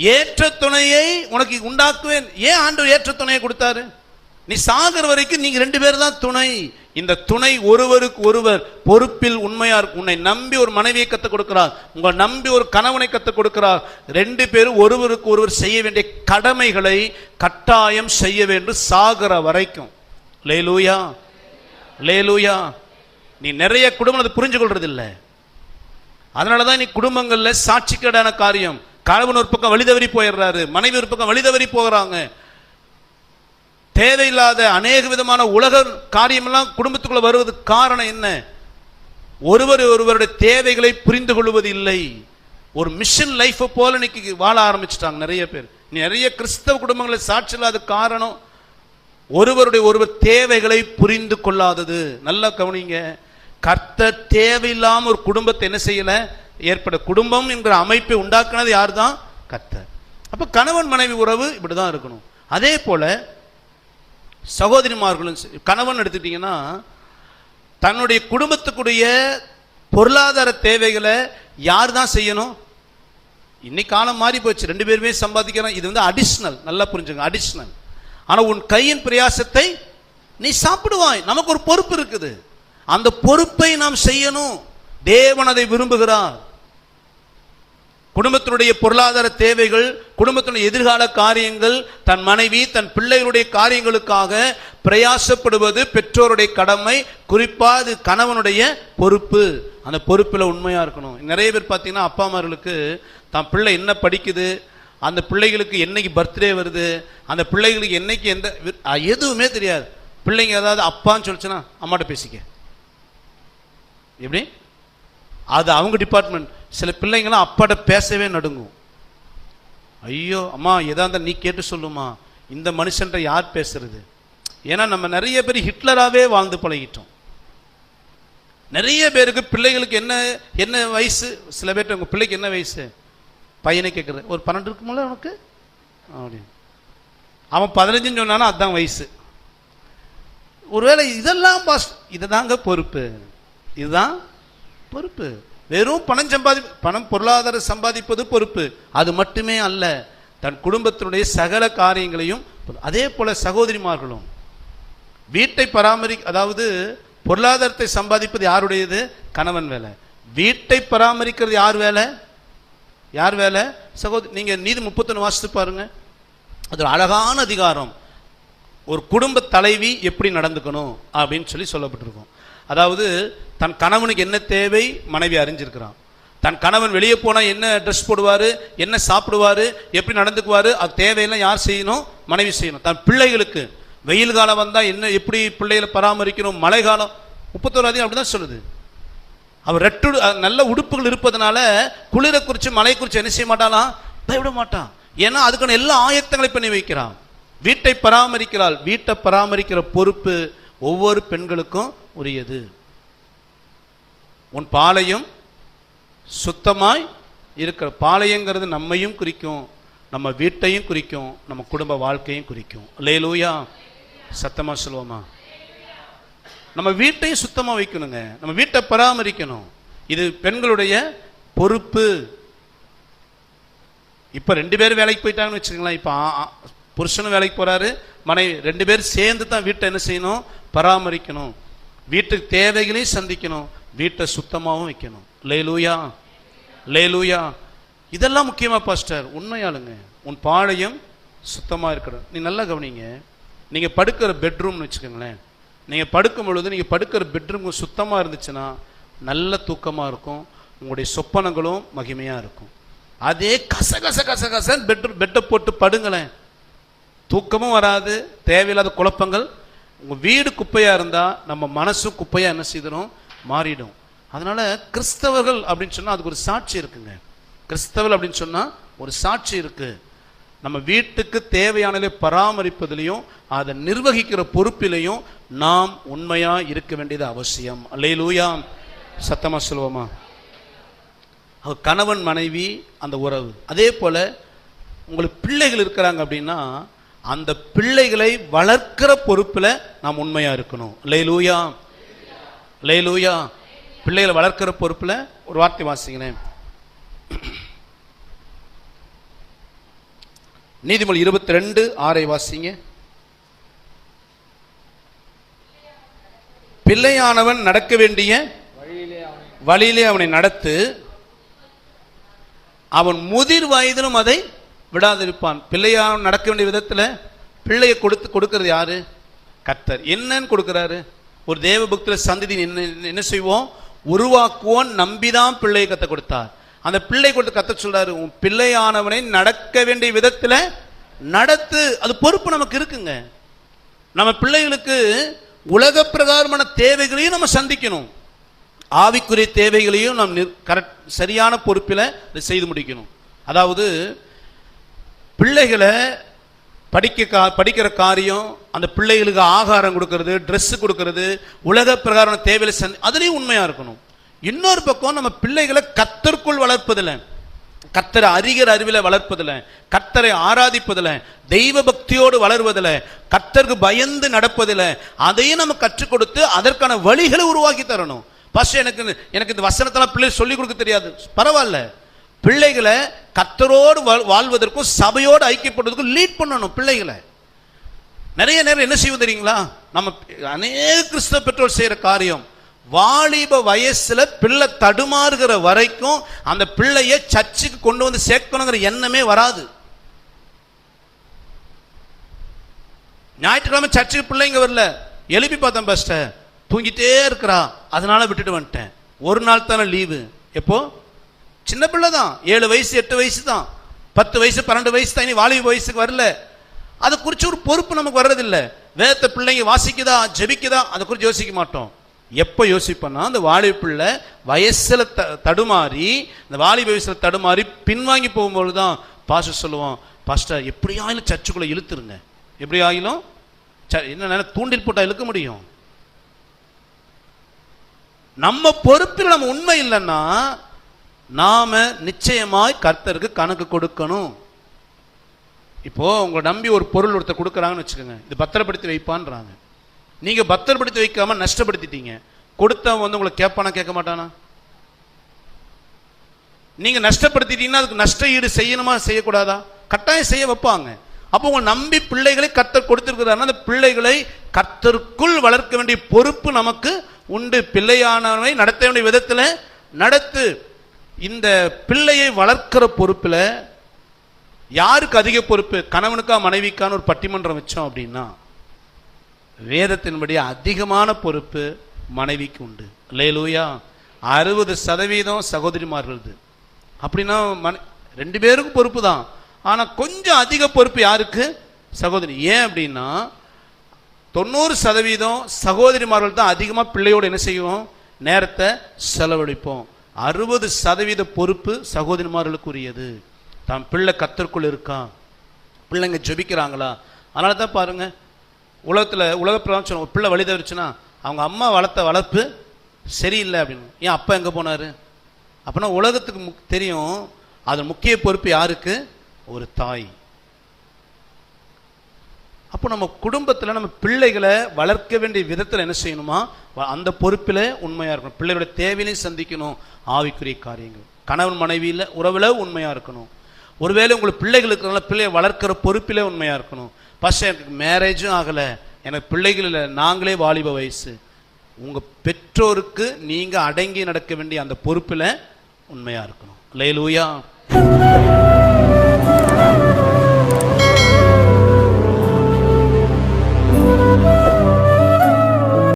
ஏற்ற துணையை உனக்கு உண்டாக்குவேன். ஏன் ஆண்டவர் ஏற்ற துணையை கொடுத்தாரு? நீ சாகர் வரைக்கும் நீங்க ரெண்டு பேர் தான் துணை. இந்த துணை ஒருவருக்கு ஒருவர் பொறுப்பில் உண்மையா இருக்கும் உன்னை நம்பி ஒரு மனைவியை கற்றுக் கொடுக்கிறார். உங்களை நம்பி ஒரு கணவனை கற்றுக் கொடுக்கிறார். ரெண்டு பேரும் ஒருவருக்கு ஒருவர் செய்ய வேண்டிய கடமைகளை கட்டாயம் செய்ய வேண்டும் சாகர வரைக்கும். லேலூயா. லேலூயா. நீ நிறைய குடும்பம் அதை புரிஞ்சு கொள்றது இல்ல அதனாலதான் நீ குடும்பங்கள்ல சாட்சிக்கேடான காரியம். கணவன் ஒரு பக்கம் வழிதவறி போயிடுறாரு. மனைவி ஒரு பக்கம் வழிதவறி போகிறாங்க. தேவையில்லாத அநேக விதமான உலக காரியமெல்லாம் குடும்பத்துக்குள்ள வருவது காரணம் என்ன? ஒருவர் ஒருவருடைய தேவைகளை புரிந்து கொள்வது இல்லை ஒரு மிஷன் லைஃப்பை போல இன்னைக்கு வாழ ஆரம்பிச்சிட்டாங்க நிறைய பேர். நிறைய கிறிஸ்தவ குடும்பங்களை சாட்சி இல்லாத காரணம் ஒருவருடைய ஒருவர் தேவைகளை புரிந்து கொள்ளாதது. நல்லா கவனிங்க. கர்த்தர் தேவையில்லாமல் ஒரு குடும்பத்தை என்ன செய்யல? ஏற்பட குடும்பம் என்கிற அமைப்பை உண்டாக்குனது யார் தான் கத்தர். அப்போ கணவன் மனைவி உறவு இப்படி தான் இருக்கணும். அதே போல சகோதரிமார்களும் கணவன் எடுத்துட்டீங்கன்னா தன்னுடைய குடும்பத்துக்குரிய பொருளாதார தேவைகளை யார் தான் செய்யணும்? இன்னைக்கு காலம் மாறி போச்சு. ரெண்டு பேருமே சம்பாதிக்கிறோம். இது வந்து அடிஷ்னல் நல்லா புரிஞ்சுங்க அடிஷ்னல் ஆனால் உன் கையின் பிரயாசத்தை நீ சாப்பிடுவாய். நமக்கு ஒரு பொறுப்பு இருக்குது. அந்த பொறுப்பை நாம் செய்யணும். தேவன் அதை விரும்புகிறார். குடும்பத்தினுடைய பொருளாதார தேவைகள் குடும்பத்தினுடைய எதிர்கால காரியங்கள் தன் மனைவி தன் பிள்ளைகளுடைய காரியங்களுக்காக பிரயாசப்படுவது பெற்றோருடைய கடமை குறிப்பாக அது கணவனுடைய பொறுப்பு. அந்த பொறுப்பில் உண்மையாக இருக்கணும். நிறைய பேர் பார்த்தீங்கன்னா அப்பா அம்மார்களுக்கு தன் பிள்ளை என்ன படிக்குது? அந்த பிள்ளைகளுக்கு என்னைக்கு பர்த்டே வருது? அந்த பிள்ளைகளுக்கு என்னைக்கு எந்த வி- எதுவுமே தெரியாது. பிள்ளைங்க ஏதாவது அப்பான்னு சொல்லிச்சுன்னா அம்மாட்ட பேசிக்க. எப்படி? அது அவங்க டிபார்ட்மெண்ட் சில பிள்ளைங்களாம் அப்பாட்ட பேசவே நடுங்கும். ஐயோ அம்மா எதா இருந்தா நீ கேட்டு சொல்லுமா? இந்த மனுஷன்ற யார் பேசுறது? ஏன்னா நம்ம நிறைய பேர் ஹிட்லராகவே வாழ்ந்து பழகிட்டோம். நிறைய பேருக்கு பிள்ளைகளுக்கு என்ன என்ன வயசு? சில பேர்ட்ட உங்க பிள்ளைக்கு என்ன வயசு? பையனை கேட்குறது. ஒரு பன்னெண்டு இருக்குமில்ல உனக்கு? அப்படின்னு அவன் பதினஞ்சுன்னு சொன்னானா அதுதான் வயசு. ஒருவேளை இதெல்லாம் பாஸ் இதுதாங்க பொறுப்பு. இதுதான் பொறுப்பு. வெறும் பணம் சம்பாதி பணம் பொருளாதார சம்பாதிப்பது பொறுப்பு. அது மட்டுமே அல்ல. தன் குடும்பத்தினுடைய சகல காரியங்களையும் அதே போல சகோதரிமார்களும். வீட்டை பராமரி அதாவது பொருளாதாரத்தை சம்பாதிப்பது யாருடையது? கணவன் வேலை. வீட்டை பராமரிக்கிறது யார் வேலை? யார் வேலை? சகோதரி நீங்க நீதி முப்பத்தொன்று வாசித்து பாருங்க. அது ஒரு அழகான அதிகாரம். ஒரு குடும்ப தலைவி எப்படி நடந்துக்கணும் அப்படின்னு சொல்லி சொல்லப்பட்டிருக்கோம். அதாவது தன் கணவனுக்கு என்ன தேவை? மனைவி அறிஞ்சிருக்கிறான். தன் கணவன் வெளியே போனால் என்ன ட்ரெஸ் போடுவார்? என்ன சாப்பிடுவாரு? எப்படி நடந்துக்குவார்? அது தேவையெல்லாம் யார் செய்யணும்? மனைவி செய்யணும். தன் பிள்ளைகளுக்கு. வெயில் காலம் வந்தால் என்ன எப்படி பிள்ளைகளை பராமரிக்கணும்? மழை காலம். முப்பத்தோரு அதிகம் அப்படிதான் சொல்லுது. அவர் ரெட்டு நல்ல உடுப்புகள் இருப்பதனால குளிரை குறித்து மலை குறித்து என்ன செய்ய மாட்டானா? பயப்பட மாட்டான். ஏன்னா அதுக்கான எல்லா ஆயத்தங்களை பண்ணி வைக்கிறான். வீட்டை பராமரிக்கிறாள். வீட்டை பராமரிக்கிற பொறுப்பு ஒவ்வொரு பெண்களுக்கும் உரியது. உன் பாளையம் சுத்தமாய் இருக்கிற பாளையங்கிறது நம்மையும் குறிக்கும் நம்ம வீட்டையும் குறிக்கும் நம்ம குடும்ப வாழ்க்கையும் குறிக்கும். லேலூயா சத்தமாக சொல்லுவோமா? நம்ம வீட்டையும் சுத்தமாக வைக்கணுங்க. நம்ம வீட்டை பராமரிக்கணும். இது பெண்களுடைய பொறுப்பு. இப்போ ரெண்டு பேரும் வேலைக்கு போயிட்டாங்கன்னு வச்சுக்கோங்களேன். இப்போ புருஷனும் வேலைக்கு போகிறாரு மனைவி ரெண்டு பேரும் சேர்ந்து தான் வீட்டை என்ன செய்யணும்? பராமரிக்கணும். வீட்டுக்கு தேவைகளையும் சந்திக்கணும். வீட்டை சுத்தமாகவும் வைக்கணும். லேலூயா? லேலூயா? இதெல்லாம் முக்கியமாக பாஸ்டர். உண்மையாளுங்க உன் பாளையம் சுத்தமாக இருக்கணும். நீ நல்லா கவனிங்க. நீங்கள் படுக்கிற பெட்ரூம்னு வச்சுக்கோங்களேன். நீங்கள் படுக்கும் பொழுது நீங்கள் படுக்கிற பெட்ரூம் சுத்தமாக இருந்துச்சுன்னா நல்ல தூக்கமாக இருக்கும். உங்களுடைய சொப்பனங்களும் மகிமையாக இருக்கும். அதே கச கச கச கசன் பெட்ரூம் பெட்டை போட்டு படுங்களேன். தூக்கமும் வராது. தேவையில்லாத குழப்பங்கள் உங்கள் வீடு குப்பையாக இருந்தால் நம்ம மனசும் குப்பையாக என்ன செய்திடும்? மாறிடும். அதனால் கிறிஸ்தவர்கள் அப்படின்னு சொன்னால் அதுக்கு ஒரு சாட்சி இருக்குங்க. கிறிஸ்தவர்கள் அப்படின்னு சொன்னால் ஒரு சாட்சி இருக்குது நம்ம வீட்டுக்கு தேவையானதை பராமரிப்பதிலையும் அதை நிர்வகிக்கிற பொறுப்பிலையும் நாம் உண்மையாக இருக்க வேண்டியது அவசியம். அல்லேலூயா. சத்தமா சொல்லுவோமா? கணவன் மனைவி அந்த உறவு. அதே போல் உங்களுக்கு பிள்ளைகள் இருக்கிறாங்க அப்படின்னா அந்த பிள்ளைகளை வளர்க்கிற பொறுப்புல நாம் உண்மையா இருக்கணும். லேலூயா லேலூயா பிள்ளைகளை வளர்க்கிற பொறுப்புல ஒரு வார்த்தை வாசிங்களேன் நீதிமொழி இருபத்தி ரெண்டு ஆறை வாசிங்க. பிள்ளையானவன் நடக்க வேண்டிய வழியிலே அவனை நடத்து அவன் முதிர் வயதிலும் அதை விடாதிருப்பான். பிள்ளையாக நடக்க வேண்டிய விதத்தில் பிள்ளையை கொடுத்து கொடுக்கறது யாரு? கர்த்தர். என்னன்னு கொடுக்குறாரு? ஒரு தேவ பக்தில சந்ததி என்ன என்ன செய்வோம்? உருவாக்குவோம் நம்பிதான் பிள்ளையை கத்த கொடுத்தார். அந்த பிள்ளை கொடுத்து கத்த சொல்றாரு உன் பிள்ளையானவனை நடக்க வேண்டிய விதத்தில் நடத்து. அது பொறுப்பு நமக்கு இருக்குங்க. நம்ம பிள்ளைகளுக்கு உலக பிரகாரமான தேவைகளையும் நம்ம சந்திக்கணும். ஆவிக்குரிய தேவைகளையும் நாம் கரெக்ட் சரியான பொறுப்பில் அதை செய்து முடிக்கணும். அதாவது பிள்ளைகளை படிக்க கா படிக்கிற காரியம் அந்த பிள்ளைகளுக்கு ஆகாரம் கொடுக்கறது ட்ரெஸ்ஸு கொடுக்கறது உலக பிரகாரம் தேவையில்லை சந்தி அதுலேயும் உண்மையாக இருக்கணும். இன்னொரு பக்கம் நம்ம பிள்ளைகளை கத்தருக்குள் வளர்ப்பதில்லை. கத்தரை அறிகிற அறிவில் வளர்ப்பதில் கத்தரை ஆராதிப்பதில் தெய்வ பக்தியோடு வளர்வதில் கத்தருக்கு பயந்து நடப்பதில் அதையும் நம்ம கற்றுக் கொடுத்து அதற்கான வழிகளை உருவாக்கி தரணும். பஸ் எனக்கு எனக்கு இந்த வசனத்தெல்லாம் பிள்ளைகள் சொல்லிக் கொடுக்க தெரியாது. பரவாயில்ல. பிள்ளைகளை கத்தரோடு வாழ்- வாழ்வதற்கும் சபையோடு ஐக்கியப்படுவதற்கும் லீட் பண்ணணும் பிள்ளைகளை. நிறைய நேரம் என்ன செய்வது தெரியுங்களா? நம்ம அநேக கிறிஸ்தவ பெற்றோர் செய்யற காரியம் வாலிப வயசுல பிள்ளை தடுமாறுகிற வரைக்கும் அந்த பிள்ளைய சர்ச்சுக்கு கொண்டு வந்து சேர்க்கணுங்கிற எண்ணமே வராது. ஞாயிற்றுக்கிழமை சர்ச்சுக்கு பிள்ளைங்க வரல. எழுப்பி பார்த்தேன் பஸ்ட தூங்கிட்டே இருக்கிறா அதனால விட்டுட்டு வந்துட்டேன். ஒரு நாள் தானே லீவு எப்போ? சின்ன பிள்ளை தான். ஏழு வயசு எட்டு வயசு தான். பத்து வயசு பன்னெண்டு வயசு தான். இனி வாலிப வயசுக்கு வரல. அதை குறித்து ஒரு பொறுப்பு நமக்கு வர்றதில்லை. வேதத்தை பிள்ளைங்க வாசிக்குதா ஜெபிக்குதா அதை குறித்து யோசிக்க மாட்டோம். எப்போ யோசிப்போம்னா அந்த வாலிப பிள்ளை வயசுல த தடுமாறி இந்த வாலிப வயசுல தடுமாறி பின்வாங்கி போகும்போது தான் பாஸ்டர் சொல்லுவோம் பாஸ்டர் எப்படி ஆயிலும் சர்ச்சுக்குள்ள இழுத்துருங்க. எப்படி ஆகிலும் ச- என்ன தூண்டில் போட்டால் இழுக்க முடியும்? நம்ம பொறுப்பில் நம்ம உண்மை இல்லைன்னா நாம நிச்சயமாய் கர்த்தருக்கு கணக்கு கொடுக்கணும். இப்போ உங்களை நம்பி ஒரு பொருள் ஒருத்தர் கொடுக்குறாங்கன்னு வச்சுக்கோங்க. இது பத்திரப்படுத்தி வைப்பான்றாங்க. நீங்க பத்திரப்படுத்தி வைக்காம நஷ்டப்படுத்திட்டீங்க. கொடுத்தவன் வந்து உங்களை கேட்பானா கேட்க மாட்டானா? நீங்க நஷ்டப்படுத்திட்டீங்கன்னா அதுக்கு நஷ்ட ஈடு செய்யணுமா செய்யக்கூடாதா? கட்டாயம் செய்ய வைப்பாங்க. அப்போ உங்களை நம்பி பிள்ளைகளை கத்தர் கொடுத்திருக்கிறாருன்னா அந்த பிள்ளைகளை கத்தருக்குள் வளர்க்க வேண்டிய பொறுப்பு நமக்கு உண்டு. பிள்ளையானவனை நடத்த வேண்டிய விதத்தில் நடத்து. இந்த பிள்ளையை வளர்க்கிற பொறுப்பில் யாருக்கு அதிக பொறுப்பு? கணவனுக்கா மனைவிக்கான்னு ஒரு பட்டிமன்றம் வச்சோம் அப்படின்னா வேதத்தின்படி அதிகமான பொறுப்பு மனைவிக்கு உண்டு. லேலூயா அறுபது சதவீதம் சகோதரிமார்களது. அப்படின்னா மன ரெண்டு பேருக்கும் பொறுப்பு தான். ஆனால் கொஞ்சம் அதிக பொறுப்பு யாருக்கு? சகோதரி. ஏன் அப்படின்னா தொண்ணூறு சதவீதம் சகோதரிமார்கள் தான் அதிகமாக பிள்ளையோடு என்ன செய்வோம்? நேரத்தை செலவழிப்போம். அறுபது சதவீத பொறுப்பு சகோதரிமார்களுக்குரியது. தான் பிள்ளை கத்தற்குள் இருக்கா? பிள்ளைங்க ஜொபிக்கிறாங்களா? அதனால தான் பாருங்க உலகத்தில் உலக பிரபஞ்சம் பிள்ளை வழி தவிர்ச்சுன்னா அவங்க அம்மா வளர்த்த வளர்ப்பு சரியில்லை அப்படின்னு. ஏன் அப்பா எங்கே போனார்? அப்படின்னா உலகத்துக்கு முக் தெரியும் அது முக்கிய பொறுப்பு யாருக்கு? ஒரு தாய். அப்போ நம்ம குடும்பத்தில் நம்ம பிள்ளைகளை வளர்க்க வேண்டிய விதத்தில் என்ன செய்யணுமா? வ- அந்த பொறுப்பில் உண்மையாக இருக்கணும். பிள்ளைகளோட தேவையிலையும் சந்திக்கணும். ஆவிக்குரிய காரியங்கள். கணவன் மனைவியில் உறவில் உண்மையாக இருக்கணும். ஒருவேளை உங்களுக்கு பிள்ளைகள் இருக்கிறனால பிள்ளையை வளர்க்குற பொறுப்பிலே உண்மையாக இருக்கணும். ஃபஸ்ட் எனக்கு மேரேஜும் ஆகலை. எனக்கு பிள்ளைகள் இல்லை. நாங்களே வாலிப வயசு. உங்கள் பெற்றோருக்கு நீங்கள் அடங்கி நடக்க வேண்டிய அந்த பொறுப்பில் உண்மையாக இருக்கணும். லேலூயா